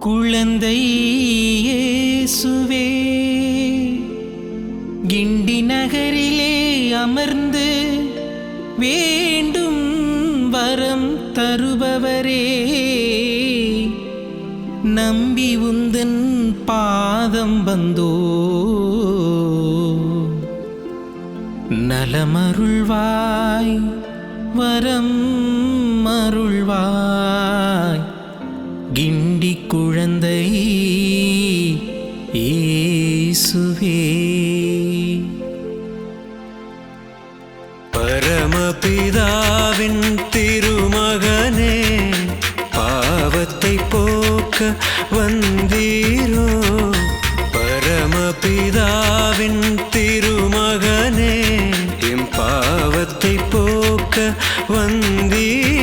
குழந்தை இயேசுவே கிண்டி நகரிலே அமர்ந்து வேண்டும் வரம் தருபவரே. நம்பி உந்தன் பாதம் வந்தோ. நலமருள்வாய் வரம் அருள்வாய். கிண்டி பிதாவின் திருமகனே பாவத்தை போக்க வந்தீரோ? பரமபிதாவின் திருமகனே எம் பாவத்தை போக்க வந்தீரோ?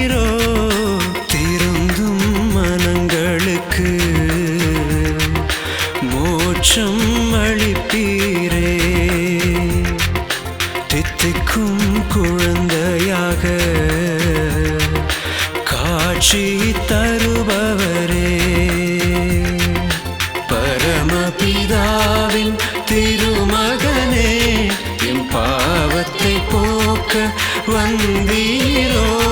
வந்தீரோ?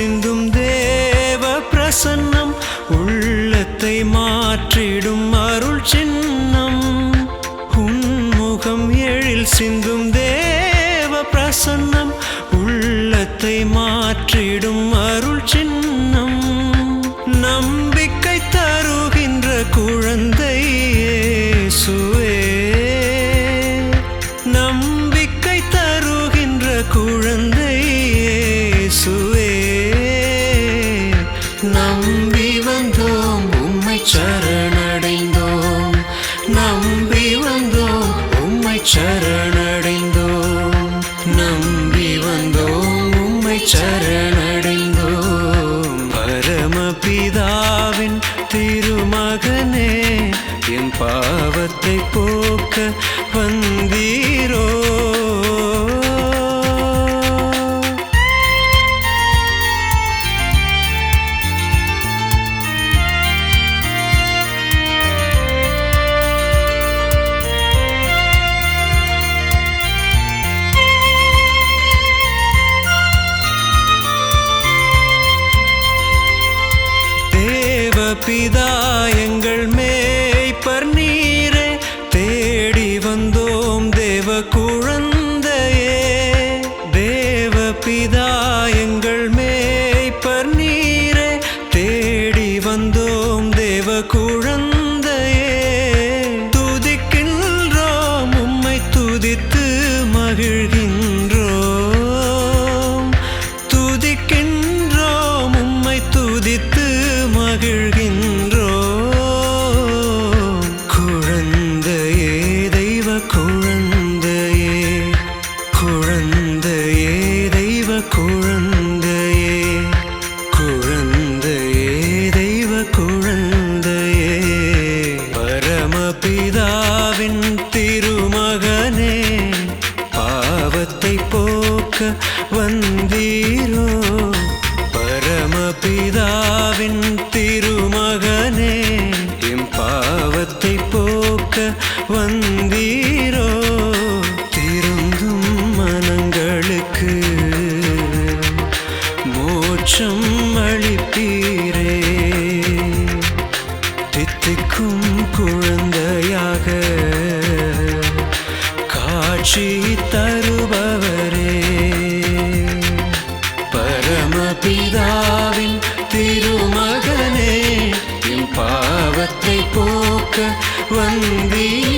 சிந்தும் தேவ பிரசன்னம் உள்ளத்தை மாற்றிடும் அருள் சின்னம். உன்முகம் எழில் சிந்தும் தேவ பிரசன்னம் உள்ளத்தை மாற்றிடும் மகனே என் பாவத்தை போக்க வந்தீரோ? பிதா எங்கள் மேய்ப்பர் நீரே தேடி வந்தோம் தேவ குழந்தையே. தேவ பிதா எங்கள் மேய்ப்பர் நீரே தேடி வந்தோம் தேவ குழந்தையே. துதிக்கின்றோம் உம்மை துதித்து மகிழ்கின்றோம். துதிக்கின்றோம் உம்மை துதித்து மகிழ்கின்றோம் போக்க வந்தீரோ? பரமபிதாவின் திருமகனே எம் பாவத்தை போக்க வந்தீரோ? திருந்தும் மனங்களுக்கு மோட்சம் அளிப்பீரே. தித்திக்கும் குழந்தையாக காட்சி தருபவரே பிதாவின் திருமகனே என் பாவத்தை போக்க வந்தீரோ.